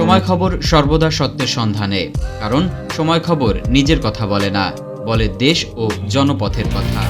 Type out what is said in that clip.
সময় খবর সর্বদা সত্যের সন্ধানে, কারণ সময় খবর নিজের কথা বলে না, বলে দেশ ও জনপথের কথা।